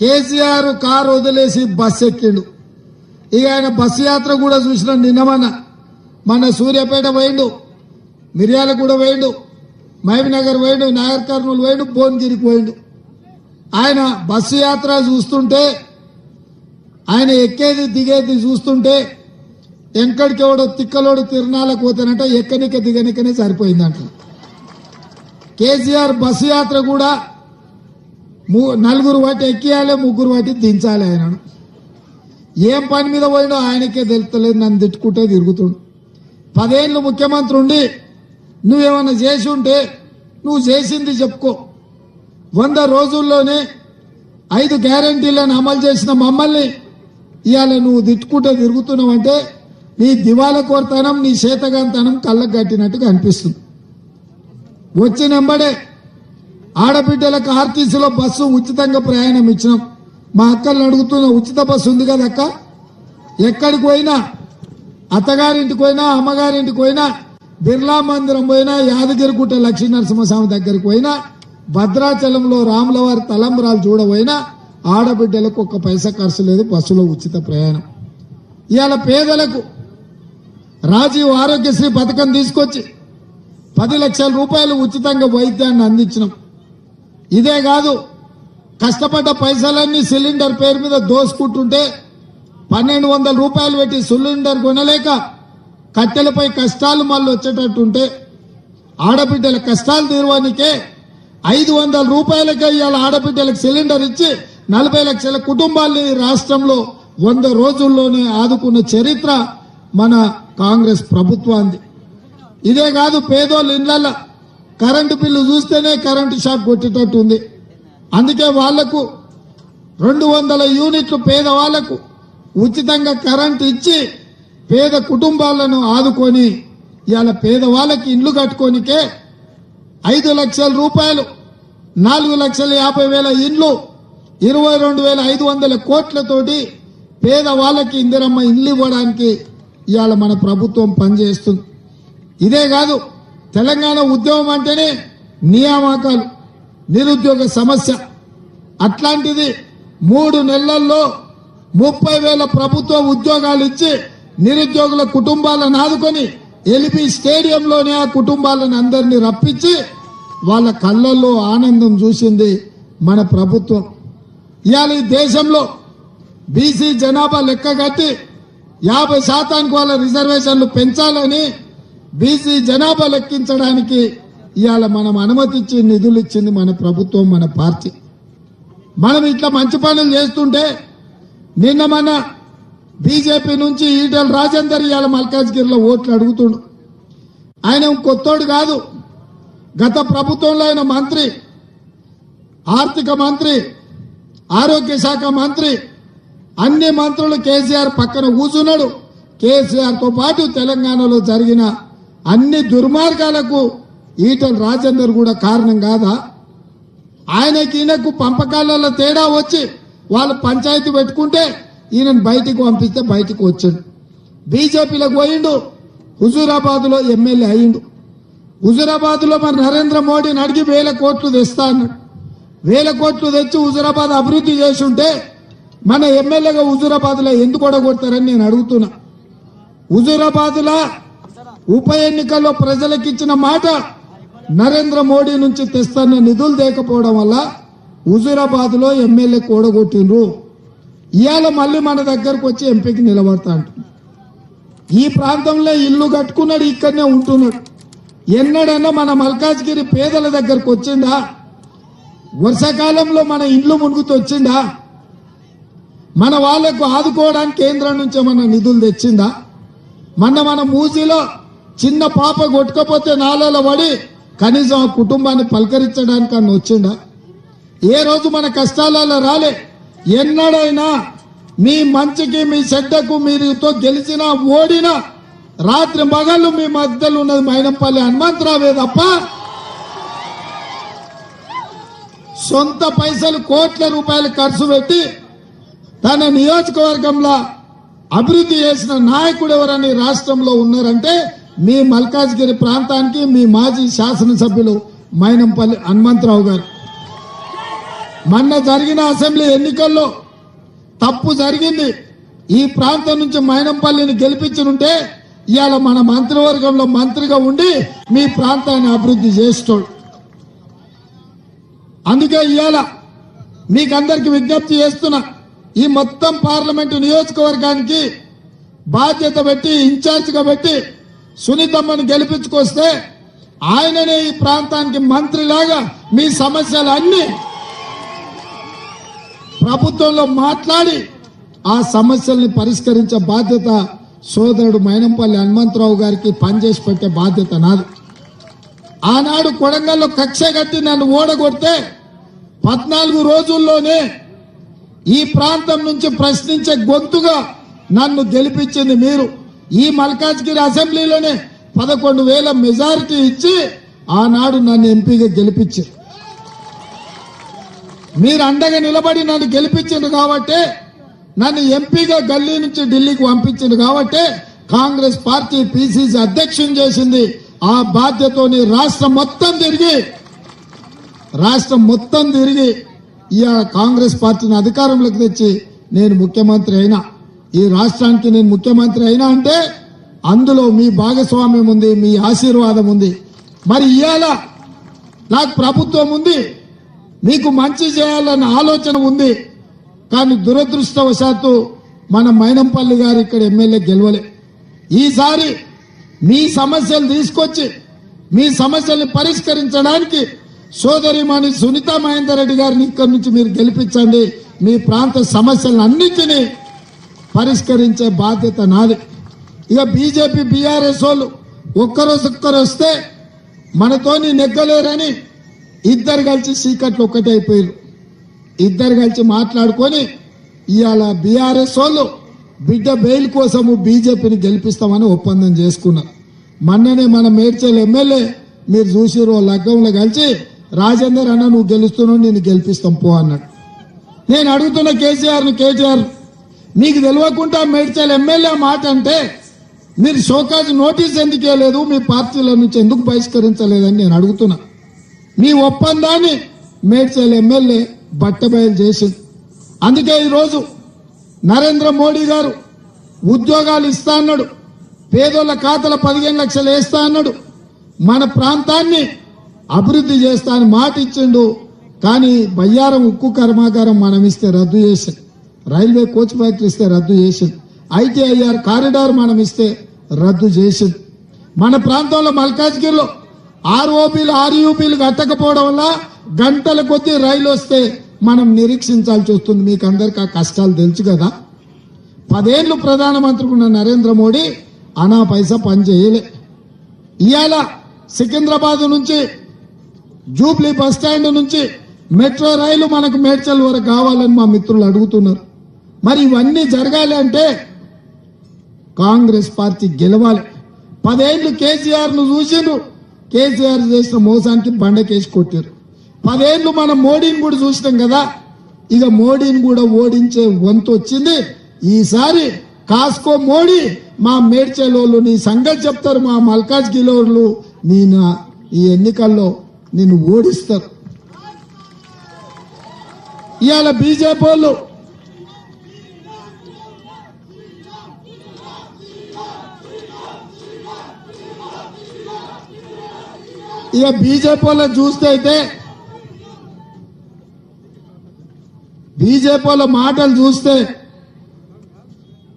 KCR car వదిలేసి bus ఎక్కిండు. ఇక ఆయన బస్సు యాత్ర కూడా చూసిన నిన్నమన్న మన సూర్యాపేట పోయిండు మిర్యాలగూడ పోయిండు మహిమనగర్ పోయిండు నాగర్ కర్నూలు పోయిండు భువనగిరికి పోయిండు. ఆయన బస్సు యాత్ర చూస్తుంటే ఆయన ఎక్కేది దిగేది చూస్తుంటే ఎంకడికి ఎవడో తిక్కలోడు తిరునాళ్ళకు పోతానంటే ఎక్కనిక దిగనికనే సరిపోయిందంట. కేసీఆర్ బస్సు యాత్ర కూడా నలుగురు వాటి ఎక్కియాలి ముగ్గురు వాటి దించాలి ఆయనను ఏం పని మీద పోయినో ఆయనకే తెలుస్తలేదు నన్ను తిట్టుకుంటే తిరుగుతుండు. పదేళ్ళు ముఖ్యమంత్రి ఉండి నువ్వేమన్నా చేసి ఉంటే నువ్వు చేసింది చెప్పుకో. వంద రోజుల్లోనే ఐదు గ్యారంటీలను అమలు చేసిన మమ్మల్ని ఇవాళ నువ్వు తిట్టుకుంటే తిరుగుతున్నావంటే నీ దివాల కోరతనం నీ చేతగాంతనం కళ్ళకు కట్టినట్టుగా అనిపిస్తుంది. వచ్చినంబడే ఆడబిడ్డలకు ఆర్టీసీలో బస్సు ఉచితంగా ప్రయాణం ఇచ్చినాం. మా అక్కలు అడుగుతున్న ఉచిత బస్సు ఉంది కదా అక్క? ఎక్కడికి పోయినా? అత్తగారింటికి పోయినా అమ్మగారింటికి పోయినా? బిర్లా మందిరం పోయినా యాదగిరిగుట్ట లక్ష్మీ నరసింహస్వామి దగ్గరికి పోయినా? భద్రాచలంలో రాములవారి తలంబరాలు చూడబోయినా? ఆడబిడ్డలకు ఒక్క పైసా ఖర్చు లేదు బస్సులో ఉచిత ప్రయాణం. ఇవాళ పేదలకు రాజీవ్ ఆరోగ్యశ్రీ పథకం తీసుకొచ్చి పది లక్షల రూపాయలు ఉచితంగా వైద్యాన్ని అందించినాం. ఇదే కాదు కష్టపడ్డ పైసలన్నీ సిలిండర్ పేరు మీద దోసుకుంటుంటే పన్నెండు వందల రూపాయలు పెట్టి సిలిండర్ కొనలేక కట్టెలపై కష్టాలు మళ్ళీ వచ్చేటట్టుంటే ఆడబిడ్డల కష్టాలు తీరవానికే ఐదు వందల రూపాయలకే ఇవాళ ఆడబిడ్డలకు సిలిండర్ ఇచ్చి నలభై లక్షల కుటుంబాల్ని రాష్ట్రంలో వంద రోజుల్లోనే ఆదుకున్న చరిత్ర మన కాంగ్రెస్ ప్రభుత్వాన్ని ఇదే కాదు పేదోళ్ళ ఇళ్ళలో కరెంటు బిల్లు చూస్తేనే కరెంటు షాక్ కొట్టేటట్టు ఉంది. అందుకే వాళ్ళకు రెండు వందల యూనిట్లు పేదవాళ్ళకు ఉచితంగా కరెంటు ఇచ్చి పేద కుటుంబాలను ఆదుకొని ఇవాళ పేదవాళ్ళకి ఇండ్లు కట్టుకోనికే ఐదు లక్షల రూపాయలు నాలుగు లక్షల యాభై వేల ఇండ్లు ఇరవై రెండు వేల ఐదు వందల కోట్లతోటి పేదవాళ్ళకి ఇందిరమ్మ ఇండ్లు ఇవ్వడానికి ఇవాళ మన ప్రభుత్వం పనిచేస్తుంది. ఇదే కాదు తెలంగాణ ఉద్యమం అంటేనే నియామకాలు నిరుద్యోగ సమస్య. అట్లాంటిది మూడు నెలల్లో ముప్పై వేల ప్రభుత్వ ఉద్యోగాలు ఇచ్చి నిరుద్యోగుల కుటుంబాలను ఆదుకొని ఎలిపి స్టేడియంలోనే ఆ కుటుంబాలను అందరినీ రప్పించి వాళ్ళ కళ్ళల్లో ఆనందం చూసింది మన ప్రభుత్వం. ఇవాళ ఈ దేశంలో బీసీ జనాభా లెక్క కట్టి యాభై శాతానికి వాళ్ళ రిజర్వేషన్లు పెంచాలని బీసీ జనాభా లెక్కించడానికి ఇవాళ మనం అనుమతిచ్చి నిధులు ఇచ్చింది మన ప్రభుత్వం మన పార్టీ. మనం ఇట్లా మంచి పనులు చేస్తుంటే నిన్న మన బీజేపీ నుంచి ఈటల రాజేందర్ ఇవాళ మల్కాజ్గిరిలో ఓట్లు అడుగుతుండు. ఆయన కొత్తోడు కాదు. గత ప్రభుత్వంలో ఆయన మంత్రి ఆర్థిక మంత్రి ఆరోగ్య శాఖ మంత్రి అన్ని మంత్రులు కేసీఆర్ పక్కన కూర్చున్నాడు. కేసీఆర్తో పాటు తెలంగాణలో జరిగిన అన్ని దుర్మార్గాలకు ఈటల రాజేందర్ కూడా కారణం కాదా? ఆయనకి ఈయనకు పంపకాలలో తేడా వచ్చి వాళ్ళు పంచాయతీ పెట్టుకుంటే ఈయనను బయటికి పంపిస్తే బయటికి వచ్చాడు. బీజేపీలకు పోయిండు హుజూరాబాద్లో ఎమ్మెల్యే అయిండు హుజూరాబాద్లో మరి నరేంద్ర మోడీని అడిగి వేల కోట్లు తెస్తా అన్నాడు. వేల కోట్లు తెచ్చి హుజూరాబాద్ అభివృద్ధి చేసుంటే మన ఎమ్మెల్యేగా హుజూరాబాద్లో ఎందుకు ఓడగొడతారని నేను అడుగుతున్నా. హుజూరాబాద్లో ఉప ఎన్నికల్లో ప్రజలకు ఇచ్చిన మాట నరేంద్ర మోడీ నుంచి తెస్తున్న నిధులు లేకపోవడం వల్ల హుజూరాబాద్లో ఎమ్మెల్యే కూడగొట్టిండ్రు. ఇవాళ మళ్ళీ మన దగ్గరకు వచ్చి ఎంపీకి నిలబడతా ఈ ప్రాంతంలో ఇల్లు కట్టుకున్నాడు ఇక్కడనే ఉంటున్నాడు. ఎన్నడన్నా మన మల్కాజ్గిరి పేదల దగ్గరకు వచ్చిండా? వర్షాకాలంలో మన ఇండ్లు మునుగుతూ వచ్చిండా? మన వాళ్ళకు ఆదుకోవడానికి కేంద్రం నుంచి ఏమన్నా నిధులు తెచ్చిందా? మొన్న మన మూసీలో చిన్న పాప కొట్టుకపోతే నాలలో పడి కనీసం ఆ కుటుంబాన్ని పలకరించడానికి అని వచ్చిండా? ఏ రోజు మన కష్టాలలో రాలే. ఎన్నడైనా మీ మంచికి మీ చెడ్డకు మీరుతో గెలిచినా ఓడినా రాత్రి మగళ్ళు మీ మధ్యలో ఉన్నది మైనంపల్లి హనుమంతరావే తప్ప సొంత పైసలు కోట్ల రూపాయలు ఖర్చు పెట్టి తన నియోజకవర్గంలో అభివృద్ధి చేసిన నాయకుడు ఎవరని రాష్ట్రంలో ఉన్నారంటే మీ మల్కాజ్గిరి ప్రాంతానికి మీ మాజీ శాసనసభ్యులు మైనంపల్లి హనుమంతరావు గారు. మొన్న జరిగిన అసెంబ్లీ ఎన్నికల్లో తప్పు జరిగింది. ఈ ప్రాంతం నుంచి మైనంపల్లిని గెలిపించనుంటే ఇవాళ మన మంత్రివర్గంలో మంత్రిగా ఉండి మీ ప్రాంతాన్ని అభివృద్ధి చేస్తాడు. అందుకే ఇవాళ మీకందరికి విజ్ఞప్తి చేస్తున్నా ఈ మొత్తం పార్లమెంటు నియోజకవర్గానికి బాధ్యత పెట్టి ఇన్ఛార్జ్గా పెట్టి సునీతమ్మను గెలిపించుకొస్తే ఆయననే ఈ ప్రాంతానికి మంత్రిలాగా మీ సమస్యలు అన్ని ప్రభుత్వంలో మాట్లాడి ఆ సమస్యల్ని పరిష్కరించే బాధ్యత సోదరుడు మైనంపల్లి హనుమంతరావు గారికి పనిచేసి పెట్టే బాధ్యత నాది. ఆనాడు కొడంగల్లో కక్ష కట్టి నన్ను ఓడగొడితే పద్నాలుగు రోజుల్లోనే ఈ ప్రాంతం నుంచి ప్రశ్నించే గొంతుగా నన్ను గెలిపించింది మీరు. ఈ మల్కాజ్గిరి అసెంబ్లీలోనే పదకొండు వేల మెజారిటీ ఇచ్చి ఆనాడు నన్ను ఎంపీగా గెలిపించారు. మీరు అండగా నిలబడి నన్ను గెలిపించింది కాబట్టి నన్ను ఎంపీగా గల్లీ నుంచి ఢిల్లీకి పంపించింది కాబట్టి కాంగ్రెస్ పార్టీ పిసిసి అధ్యక్షం చేసింది. ఆ బాధ్యతని రాష్ట్రం మొత్తం తిరిగి రాష్ట్రం మొత్తం తిరిగి ఇవాళ కాంగ్రెస్ పార్టీని అధికారంలోకి తెచ్చి నేను ముఖ్యమంత్రి అయినా ఈ రాష్ట్రానికి నేను ముఖ్యమంత్రి అయినా అంటే అందులో మీ భాగస్వామ్యం ఉంది మీ ఆశీర్వాదం ఉంది. మరి ఇవాళ నాకు ప్రభుత్వం ఉంది మీకు మంచి చేయాలన్న ఆలోచన ఉంది కానీ దురదృష్టవశాత్తు మన మైనంపల్లి గారు ఇక్కడ ఎమ్మెల్యే గెలవలే. ఈసారి మీ సమస్యలు తీసుకొచ్చి మీ సమస్యల్ని పరిష్కరించడానికి సోదరిమణి సునీత మహేందర్ రెడ్డి గారిని ఇక్కడి నుంచి మీరు గెలిపించండి. మీ ప్రాంత సమస్యలన్నింటినీ పరిష్కరించే బాధ్యత నాది. ఇక బీజేపీ బీఆర్ఎస్ వాళ్ళు ఒక్కరోజు ఒక్కరు వస్తే మనతోని నెగ్గలేరని ఇద్దరు కలిసి సీకట్లు ఒక్కటే అయిపోయారు ఇద్దరు కలిసి మాట్లాడుకొని ఇవాళ బీఆర్ఎస్ వాళ్ళు బిడ్డ బెయిల్ కోసము బీజేపీని గెలిపిస్తామని ఒప్పందం చేసుకున్నారు మొన్ననే మన మేడ్చల్ ఎమ్మెల్యే మీరు చూసిరు లగ్గంలో కలిసి రాజేందర్ అన్న నువ్వు గెలుస్తున్నావు నేను గెలిపిస్తాం పో అన్నాడు. నేను అడుగుతున్న కేసీఆర్ను కేటీఆర్ మీకు తెలియకుండా మేడ్చల్ ఎమ్మెల్యే మాట అంటే మీరు షోకాజ్ నోటీస్ ఎందుకు లేదు మీ పార్టీల నుంచి ఎందుకు బహిష్కరించలేదని నేను అడుగుతున్నా. మీ ఒప్పందాన్ని మేడ్చల్ ఎమ్మెల్యే బట్టబయలు చేసింది. అందుకే ఈరోజు నరేంద్ర మోడీ గారు ఉద్యోగాలు ఇస్తా అన్నాడు. పేదోళ్ళ ఖాతాల పదిహేను లక్షలు వేస్తా అన్నాడు. మన ప్రాంతాన్ని అభివృద్ధి చేస్తా అని మాట ఇచ్చిండు. కానీ బయ్యారం ఉక్కు కర్మాగారం మనం ఇస్తే రద్దు చేశాడు. రైల్వే కోచ్ ఫ్యాక్టరీ ఇస్తే రద్దు చేసింది. ఐటీఐఆర్ కారిడార్ మనం ఇస్తే రద్దు చేసింది. మన ప్రాంతంలో మల్కాజ్గిరిలో ఆర్ఓపీలు ఆర్యూపీలు కట్టకపోవడం వల్ల గంటల కొద్దీ రైలు వస్తే మనం నిరీక్షించాల్సి వస్తుంది. మీకు అందరికి ఆ కష్టాలు తెలుసు కదా. పదేళ్ళు ప్రధానమంత్రి ఉన్న నరేంద్ర మోడీ అనా పైసా పని చేయలే. ఇవాళ సికింద్రాబాద్ నుంచి జూబ్లీ బస్ స్టాండ్ నుంచి మెట్రో రైలు మనకు మేడ్చల్ వరకు కావాలని మా మిత్రులు అడుగుతున్నారు. మరి ఇవన్నీ జరగాలి అంటే కాంగ్రెస్ పార్టీ గెలవాలి. పదేళ్ళు కేసీఆర్ను చూసిండ్రు. కేసీఆర్ చేసిన మోసానికి బండకేసి కొట్టారు పదేళ్ళు మనం మోడీని కూడా చూసినాం కదా. ఇక మోడీని కూడా ఓడించే వంతు వచ్చింది. ఈసారి కాస్కో మోడీ మా మేడ్చలోళ్ళు నీ సంగతి చెప్తారు మా మల్కాజ్ గిలోళ్ళు నీ ఈ ఎన్నికల్లో నిన్ను ఓడిస్తారు. ఇవాళ బీజేపీ వాళ్ళు ఇక బీజేపీ వాళ్ళని చూస్తే అయితే బీజేపీ వాళ్ళ మాటలు చూస్తే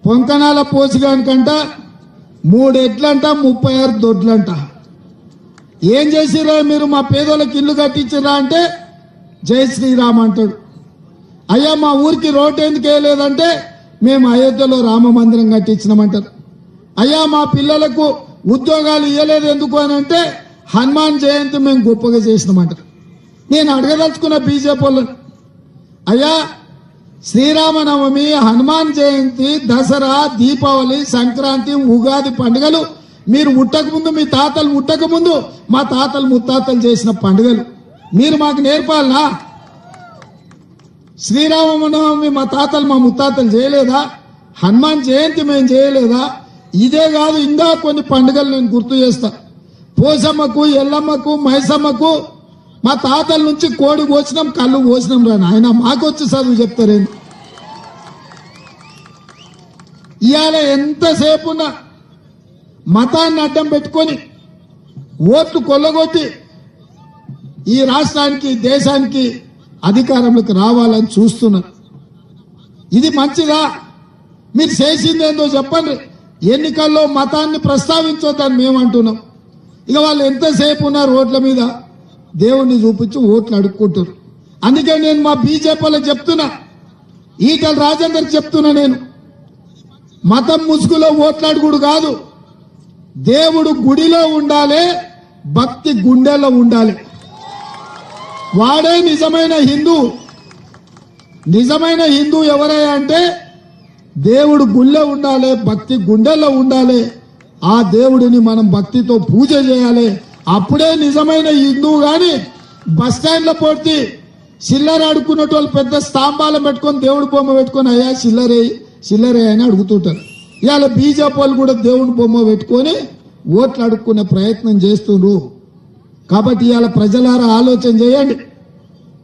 పొంకనాల పోసిగానికంట మూడు ఎడ్లంట ముప్పై ఆరు దొడ్లంట. ఏం చేసిరా మీరు? మా పేదోళ్ళకి ఇల్లు కట్టించరా అంటే జై శ్రీరామ్ అంటాడు. అయ్యా మా ఊరికి రోడ్డు ఎందుకు వేయలేదంటే మేము అయోధ్యలో రామ మందిరం కట్టించినామంటారు. అయ్యా మా పిల్లలకు ఉద్యోగాలు ఇవ్వలేదు ఎందుకు అని అంటే హనుమాన్ జయంతి మేము గొప్పగా చేసినామంటారు నేను అడగదలుచుకున్న బీజేపీ వాళ్ళని అయ్యా శ్రీరామనవమి హనుమాన్ జయంతి దసరా దీపావళి సంక్రాంతి ఉగాది పండుగలు మీరు ముట్టకముందు మీ తాతలు ముట్టకముందు మా తాతలు ముత్తాతలు చేసిన పండుగలు. మీరు మాకు నేర్పాలనా? శ్రీరామనవమి మా తాతలు మా ముత్తాతలు చేయలేదా? హనుమాన్ జయంతి మేము చేయలేదా? ఇదే కాదు ఇంకా కొన్ని పండుగలు నేను గుర్తు చేస్తాను పోసమ్మకు ఎల్లమ్మకు మైసమ్మకు మా తాతల నుంచి కోడి పోసినాం కళ్ళు పోసినాం రా ఆయన మాకొచ్చి చదువు చెప్తారేంటి ఇవాళ ఎంతసేపు మతాన్ని అడ్డం పెట్టుకొని ఓట్లు కొల్లగొట్టి ఈ రాష్ట్రానికి దేశానికి అధికారంలోకి రావాలని చూస్తున్నారు ఇది మంచిదా? మీరు చేసింది ఏందో చెప్పండి. ఎన్నికల్లో మతాన్ని ప్రస్తావించొద్దని మేము అంటున్నాం ఇక వాళ్ళు ఎంతసేపు ఉన్నారు రోడ్ల మీద? దేవుణ్ణి చూపించి ఓట్లు అడుక్కుంటారు. అందుకే నేను మా బీజేపీలో చెప్తున్నా. ఈటల రాజేందర్ చెప్తున్నా నేను. మతం ముసుగులో ఓట్లాడుకుడు కాదు. దేవుడు గుడిలో ఉండాలి భక్తి గుండెలో ఉండాలి. వాడే నిజమైన హిందూ. నిజమైన హిందూ ఎవరే అంటే దేవుడు గుళ్ళో ఉండాలి భక్తి గుండెల్లో ఉండాలి. ఆ దేవుడిని మనం భక్తితో పూజ చేయాలి. అప్పుడే నిజమైన హిందువు గాని బస్ స్టాండ్లో పోటీ చిల్లర ఆడుకున్నట్టు వాళ్ళు పెద్ద స్తంభాలు పెట్టుకొని దేవుడి బొమ్మ పెట్టుకొని అయ్యా చిల్లరే చిల్లరే అని అడుగుతుంటారు. ఇవాళ బీజేపీ వాళ్ళు కూడా దేవుడి బొమ్మ పెట్టుకొని ఓట్లు అడుక్కునే ప్రయత్నం చేస్తుండ్రు. కాబట్టి ఇవాళ ప్రజలారా ఆలోచన చేయండి.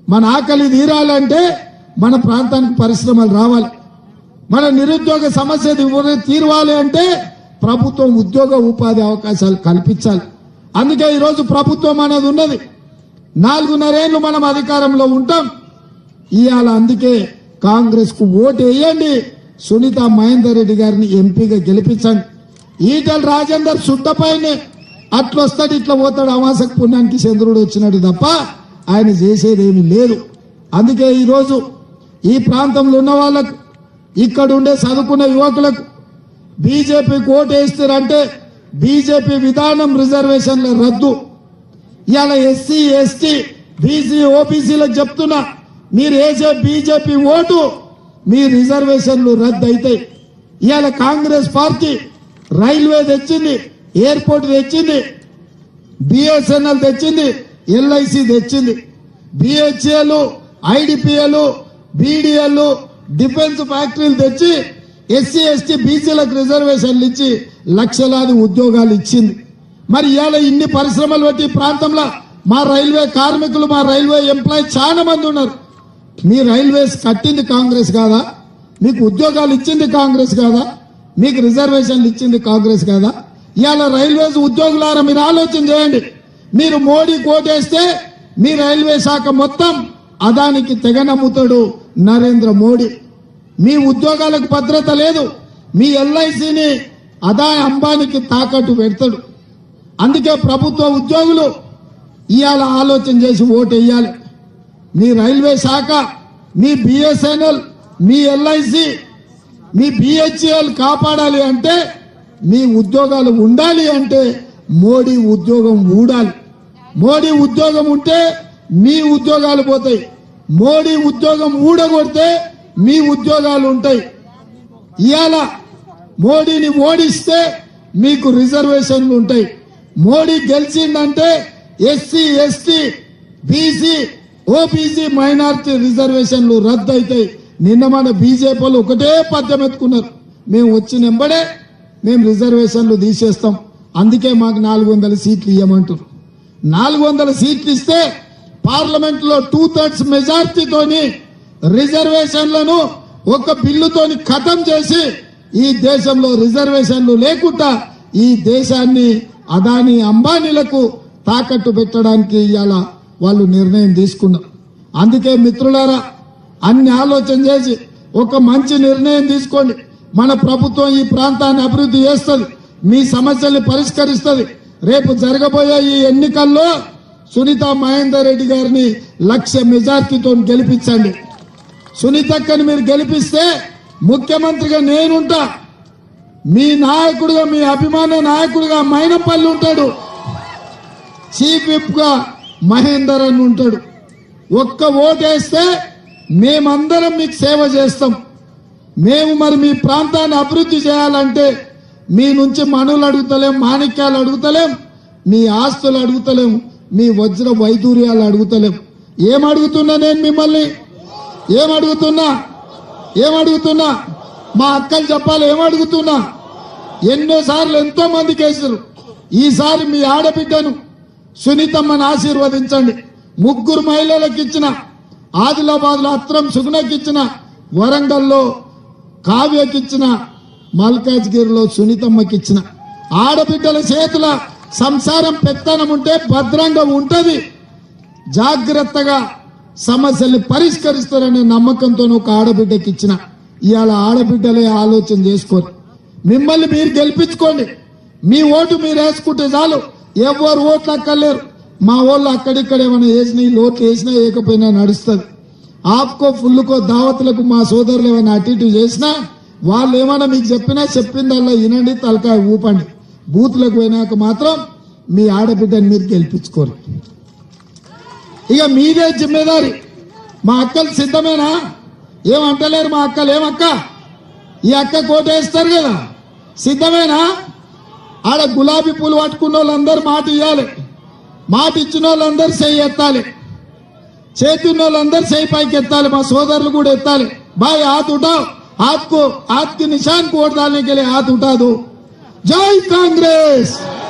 మన ఆకలి తీరాలంటే మన ప్రాంతానికి పరిశ్రమలు రావాలి. మన నిరుద్యోగ సమస్య తీరవాలి అంటే ప్రభుత్వం ఉద్యోగ ఉపాధి అవకాశాలు కల్పించాలి. అందుకే ఈరోజు ప్రభుత్వం అనేది ఉన్నది. నాలుగున్నరేళ్ళు మనం అధికారంలో ఉంటాం. ఇవాళ అందుకే కాంగ్రెస్కు ఓటు వేయండి. సునీత మహేందర్ రెడ్డి గారిని ఎంపీగా గెలిపించండి. ఈటల రాజేందర్ సుట్టపైనే అట్లొస్తాడు ఇట్లా పోతాడు అమాసక పుణ్యానికి చంద్రుడు వచ్చినాడు తప్ప ఆయన చేసేదేమీ లేదు. అందుకే ఈరోజు ఈ ప్రాంతంలో ఉన్న వాళ్ళకు ఇక్కడ ఉండే చదువుకున్న యువకులకు బీజేపీ కోటేస్తారంటే వేస్తారంటే బీజేపీ విధానం రిజర్వేషన్ల రద్దు. ఇవాళ ఎస్సీ ఎస్టీ బీసీ ఓబీసీలకు చెప్తున్నా మీరు వేసే బీజేపీ ఓటు మీ రిజర్వేషన్లు రద్దు అవుతాయి ఇవాళ కాంగ్రెస్ పార్టీ రైల్వే తెచ్చింది ఎయిర్పోర్ట్ తెచ్చింది బిఎస్ఎన్ఎల్ తెచ్చింది ఎల్ఐసి తెచ్చింది. బిహెచ్ఏలు ఐడిపిఎల్ బీడిఎల్ డిఫెన్స్ ఫ్యాక్టరీలు తెచ్చి ఎస్సీ ఎస్టీ బీసీలకు రిజర్వేషన్లు ఇచ్చి లక్షలాది ఉద్యోగాలు ఇచ్చింది. మరి ఇవాళ ఇన్ని పరిశ్రమలు పెట్టి ప్రాంతంలో మా రైల్వే కార్మికులు మా రైల్వే ఎంప్లాయీ చాలా మంది ఉన్నారు. మీ రైల్వేస్ కట్టింది కాంగ్రెస్ కాదా? మీకు ఉద్యోగాలు ఇచ్చింది కాంగ్రెస్ కాదా? మీకు రిజర్వేషన్లు ఇచ్చింది కాంగ్రెస్ కాదా? ఇవాళ రైల్వేస్ ఉద్యోగులారా మీరు ఆలోచన చేయండి. మీరు మోడీ కోటేస్తే మీ రైల్వే శాఖ మొత్తం అదానికి తెగ నమ్ముతాడు నరేంద్ర మోడీ. మీ ఉద్యోగాలకు భద్రత లేదు. మీ ఎల్ఐసిని అదాయ అంబానికి తాకట్టు పెడతాడు. అందుకే ప్రభుత్వ ఉద్యోగులు ఇవాళ ఆలోచన చేసి ఓటు వేయాలి మీ రైల్వే శాఖ మీ బిఎస్ఎన్ఎల్ మీ ఎల్ఐసి మీ బిహెచ్ఎల్ కాపాడాలి అంటే మీ ఉద్యోగాలు ఉండాలి అంటే మోడీ ఉద్యోగం ఊడాలి. మోడీ ఉద్యోగం ఉంటే మీ ఉద్యోగాలు పోతాయి. మోడీ ఉద్యోగం ఊడగొడితే మీ ఉద్యోగాలు ఉంటాయి. ఇవాళ మోడీని ఓడిస్తే మీకు రిజర్వేషన్లు ఉంటాయి. Modi గెలిచిందంటే SC ST BC OBC minority రిజర్వేషన్లు రద్దు అవుతాయి నిన్న మన బీజేపీలు ఒకటే పద్యం ఎత్తుకున్నారు. మేము వచ్చిన వెంబడే మేము రిజర్వేషన్లు తీసేస్తాం. అందుకే మాకు నాలుగు వందల సీట్లు ఇవ్వమంటారు నాలుగు వందల సీట్లు ఇస్తే పార్లమెంట్లో టూ థర్డ్స్ మెజార్టీతోని రిజర్వేషన్లను ఒక బిల్లుతోని ఖతం చేసి ఈ దేశంలో రిజర్వేషన్లు లేకుండా ఈ దేశాన్ని అదాని అంబానీలకు తాకట్టు పెట్టడానికి ఇవాళ వాళ్ళు నిర్ణయం తీసుకున్నారు. అందుకే మిత్రులారా అన్ని ఆలోచన చేసి ఒక మంచి నిర్ణయం తీసుకోండి. మన ప్రభుత్వం ఈ ప్రాంతాన్ని అభివృద్ధి చేస్తుంది మీ సమస్యల్ని పరిష్కరిస్తుంది. రేపు జరగబోయే ఈ ఎన్నికల్లో సునీత మహేందర్ రెడ్డి గారిని లక్ష మెజార్టీతో గెలిపించండి. సునీతక్కని మీరు గెలిపిస్తే ముఖ్యమంత్రిగా నేనుంటా. మీ నాయకుడిగా మీ అభిమాన నాయకుడుగా మైనపల్లి ఉంటాడు. చీఫ్ విప్గా మహేందర్ అని ఉంటాడు. ఒక్క ఓటేస్తే మేమందరం మీకు సేవ చేస్తాం. మేము మరి మీ ప్రాంతాన్ని అభివృద్ధి చేయాలంటే మీ నుంచి మనులు అడుగుతలేం మాణిక్యాలు అడుగుతలేం మీ ఆస్తులు అడుగుతలేం మీ వజ్ర వైదూర్యాలు అడుగుతలేం. ఏం అడుగుతున్నా నేను మిమ్మల్ని? ఏమడుగుతున్నా ఏమడుగుతున్నా మా అక్కలు చెప్పాలి ఏమడుగుతున్నా ఎన్నోసార్లు ఎంతో మంది కేసులు. ఈసారి మీ ఆడబిడ్డను సునీతమ్మని ఆశీర్వదించండి. ముగ్గురు మహిళలకు ఇచ్చిన ఆదిలాబాద్లో అత్రం సుగుణకి ఇచ్చిన వరంగల్లో కావ్యకిచ్చిన మల్కాజ్గిరిలో సునీతమ్మకి ఇచ్చిన. ఆడబిడ్డల చేతుల సంసారం పెత్తనం ఉంటే భద్రంగా ఉంటుంది. జాగ్రత్తగా సమస్యల్ని పరిష్కరిస్తారనే నమ్మకంతో ఒక ఆడబిడ్డకి ఇచ్చిన. ఇవాళ ఆడబిడ్డలే ఆలోచన చేసుకోరు. మిమ్మల్ని మీరు గెలిపించుకోండి. మీ ఓటు మీరు వేసుకుంటే చాలు. ఎవరు ఓట్లు అక్కర్లేరు. మా వాళ్ళు అక్కడిక్కడ ఏమైనా వేసినా ఈ లోట్లు వేసినా వేయకపోయినా నడుస్తుంది. ఆప్కో ఫుల్కో దావతులకు మా సోదరులు ఏమైనా అటు ఇటు చేసినా వాళ్ళు ఏమైనా మీకు చెప్పినా చెప్పిందల్లా వినండి తలకాయ ఊపండి. బూత్లకు పోయినాక మాత్రం మీ ఆడబిడ్డని మీరు గెలిపించుకోరు. ఇక మీదే జిమ్మేదారి మా అక్కలు సిద్ధమేనా? ఏమంటలేరు మా అక్కలు? ఏమక్క ఈ అక్క కోటేస్తారు కదా. సిద్ధమేనా? ఆడ గులాబీ పూలు పట్టుకున్న వాళ్ళందరూ మాట ఇవ్వాలి మాట ఇచ్చిన వాళ్ళందరూ చేయి ఎత్తాలి. చేతున్న వాళ్ళందరూ చేయి పైకి ఎత్తాలి. మా సోదరులు కూడా ఎత్తాలి. బాయ్ ఆత్ ఉంటావు. ఆత్కు ఆత్కి నిశాన్ కోడదానికి హాత్ ఉంటాదు. జై కాంగ్రెస్!